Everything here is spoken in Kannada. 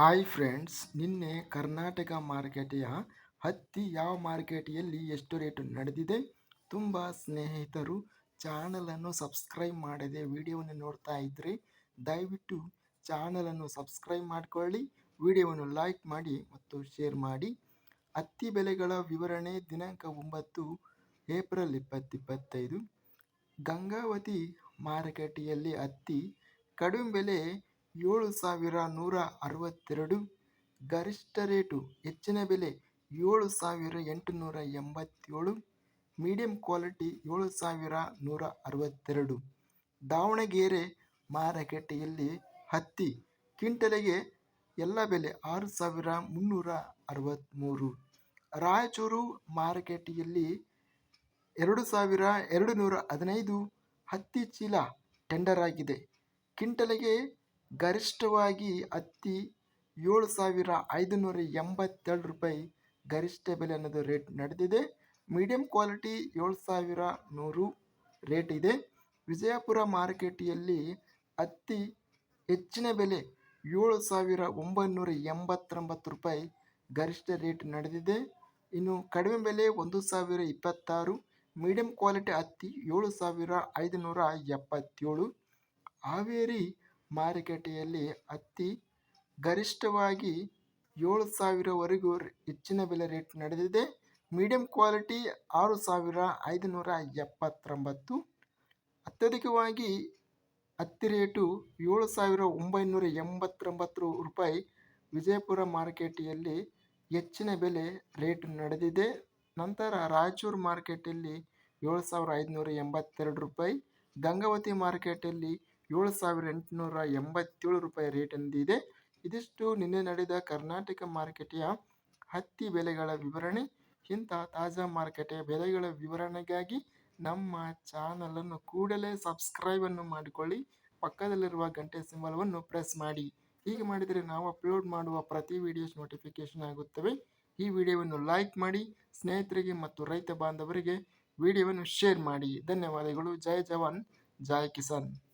ಹಾಯ್ ಫ್ರೆಂಡ್ಸ್ ನಿನ್ನೆ ಕರ್ನಾಟಕ ಮಾರುಕಟ್ಟೆಯ ಹತ್ತಿ ಯಾವ ಮಾರುಕಟ್ಟೆಯಲ್ಲಿ ಎಷ್ಟು ರೇಟು ನಡೆದಿದೆ? ತುಂಬ ಸ್ನೇಹಿತರು ಚಾನಲನ್ನು ಸಬ್ಸ್ಕ್ರೈಬ್ ಮಾಡದೆ ವಿಡಿಯೋವನ್ನು ನೋಡ್ತಾ ಇದ್ದರೆ ದಯವಿಟ್ಟು ಚಾನಲನ್ನು ಸಬ್ಸ್ಕ್ರೈಬ್ ಮಾಡಿಕೊಳ್ಳಿ, ವಿಡಿಯೋವನ್ನು ಲೈಕ್ ಮಾಡಿ ಮತ್ತು ಶೇರ್ ಮಾಡಿ. ಹತ್ತಿ ಬೆಲೆಗಳ ವಿವರಣೆ ದಿನಾಂಕ ಒಂಬತ್ತು, ಏಪ್ರಿಲ್ ಇಪ್ಪತ್ತಿಪ್ಪತ್ತೈದು. ಗಂಗಾವತಿ ಮಾರುಕಟ್ಟೆಯಲ್ಲಿ ಹತ್ತಿ ಕಡಿಮೆ ಬೆಲೆ ಏಳು ಸಾವಿರ ನೂರ ಅರವತ್ತೆರಡು ಗರಿಷ್ಠ ರೇಟು ಹೆಚ್ಚಿನ ಬೆಲೆ ಏಳು ಸಾವಿರ ಎಂಟುನೂರ ಎಂಬತ್ತೇಳು, ಮೀಡಿಯಂ ಕ್ವಾಲಿಟಿ ಏಳು ಸಾವಿರ ನೂರ ಅರವತ್ತೆರಡು. ದಾವಣಗೆರೆ ಮಾರುಕಟ್ಟೆಯಲ್ಲಿ ಹತ್ತಿ ಕ್ವಿಂಟಲಿಗೆ ಎಲ್ಲ ಬೆಲೆ ಆರು ಸಾವಿರ ಮುನ್ನೂರ ಅರವತ್ತ್ಮೂರು. ರಾಯಚೂರು ಮಾರುಕಟ್ಟೆಯಲ್ಲಿ ಎರಡು ಸಾವಿರ ಎರಡು ನೂರ ಹದಿನೈದು ಹತ್ತಿ ಚೀಲ ಟೆಂಡರ್ ಆಗಿದೆ. ಕ್ವಿಂಟಲಿಗೆ ಗರಿಷ್ಠವಾಗಿ ಹತ್ತಿ ಏಳು ಸಾವಿರ ಐದುನೂರ ಎಂಬತ್ತೆರಡು ರೂಪಾಯಿ ಗರಿಷ್ಠ ಬೆಲೆ ಅನ್ನೋದು ರೇಟ್ ನಡೆದಿದೆ. ಮೀಡಿಯಂ ಕ್ವಾಲಿಟಿ ಏಳು ಸಾವಿರ ನೂರು ರೇಟ್ ಇದೆ. ವಿಜಯಪುರ ಮಾರ್ಕೆಟಿಯಲ್ಲಿ ಹತ್ತಿ ಹೆಚ್ಚಿನ ಬೆಲೆ ಏಳು ಸಾವಿರ ಒಂಬೈನೂರ ಎಂಬತ್ತೊಂಬತ್ತು ರೂಪಾಯಿ ಗರಿಷ್ಠ ರೇಟ್ ನಡೆದಿದೆ. ಇನ್ನು ಕಡಿಮೆ ಬೆಲೆ ಒಂದು ಸಾವಿರ ಇಪ್ಪತ್ತಾರು ಮೀಡಿಯಂ ಕ್ವಾಲಿಟಿ ಹತ್ತಿ ಏಳು ಸಾವಿರ ಐದುನೂರ ಎಪ್ಪತ್ತೇಳು. ಹಾವೇರಿ ಮಾರುಕಟ್ಟೆಯಲ್ಲಿ ಹತ್ತಿ ಗರಿಷ್ಠವಾಗಿ ಏಳು ಸಾವಿರವರೆಗೂ ಹೆಚ್ಚಿನ ಬೆಲೆ ರೇಟ್ ನಡೆದಿದೆ. ಮೀಡಿಯಂ ಕ್ವಾಲಿಟಿ ಆರು ಸಾವಿರ ಐದುನೂರ ಎಪ್ಪತ್ತೊಂಬತ್ತು. ಅತ್ಯಧಿಕವಾಗಿ ಹತ್ತಿ ರೇಟು ಏಳು ಸಾವಿರ ಒಂಬೈನೂರ ಎಂಬತ್ತೊಂಬತ್ತು ರೂಪಾಯಿ. ವಿಜಯಪುರ ಮಾರುಕಟ್ಟೆಯಲ್ಲಿ ಹೆಚ್ಚಿನ ಬೆಲೆ ರೇಟ್ ನಡೆದಿದೆ. ನಂತರ ರಾಯಚೂರು ಮಾರ್ಕೆಟಲ್ಲಿ ಏಳು ಸಾವಿರ ಐದುನೂರ ಎಂಬತ್ತೆರಡು ರೂಪಾಯಿ. ಗಂಗಾವತಿ ಮಾರ್ಕೆಟಲ್ಲಿ ಏಳು ಸಾವಿರ ಎಂಟುನೂರ ಎಂಬತ್ತೇಳು ರೂಪಾಯಿ ರೇಟ್ ಎಂದಿದೆ ಇದಿಷ್ಟು ನಿನ್ನೆ ನಡೆದ ಕರ್ನಾಟಕ ಮಾರುಕಟ್ಟೆಯ ಹತ್ತಿ ಬೆಲೆಗಳ ವಿವರಣೆ, ಇಂಥ ತಾಜಾ ಮಾರುಕಟ್ಟೆಯ ಬೆಲೆಗಳ ವಿವರಣೆಗಾಗಿ ನಮ್ಮ ಚಾನಲನ್ನು ಕೂಡಲೇ ಸಬ್ಸ್ಕ್ರೈಬನ್ನು ಮಾಡಿಕೊಳ್ಳಿ. ಪಕ್ಕದಲ್ಲಿರುವ ಗಂಟೆ ಸಿಂಬಲವನ್ನು ಪ್ರೆಸ್ ಮಾಡಿ. ಹೀಗೆ ಮಾಡಿದರೆ ನಾವು ಅಪ್ಲೋಡ್ ಮಾಡುವ ಪ್ರತಿ ವಿಡಿಯೋಸ್ ನೋಟಿಫಿಕೇಶನ್ ಆಗುತ್ತವೆ. ಈ ವಿಡಿಯೋವನ್ನು ಲೈಕ್ ಮಾಡಿ, ಸ್ನೇಹಿತರಿಗೆ ಮತ್ತು ರೈತ ಬಾಂಧವರಿಗೆ ವಿಡಿಯೋವನ್ನು ಶೇರ್ ಮಾಡಿ. ಧನ್ಯವಾದಗಳು. ಜೈ ಜವಾನ್, ಜೈ ಕಿಸಾನ್.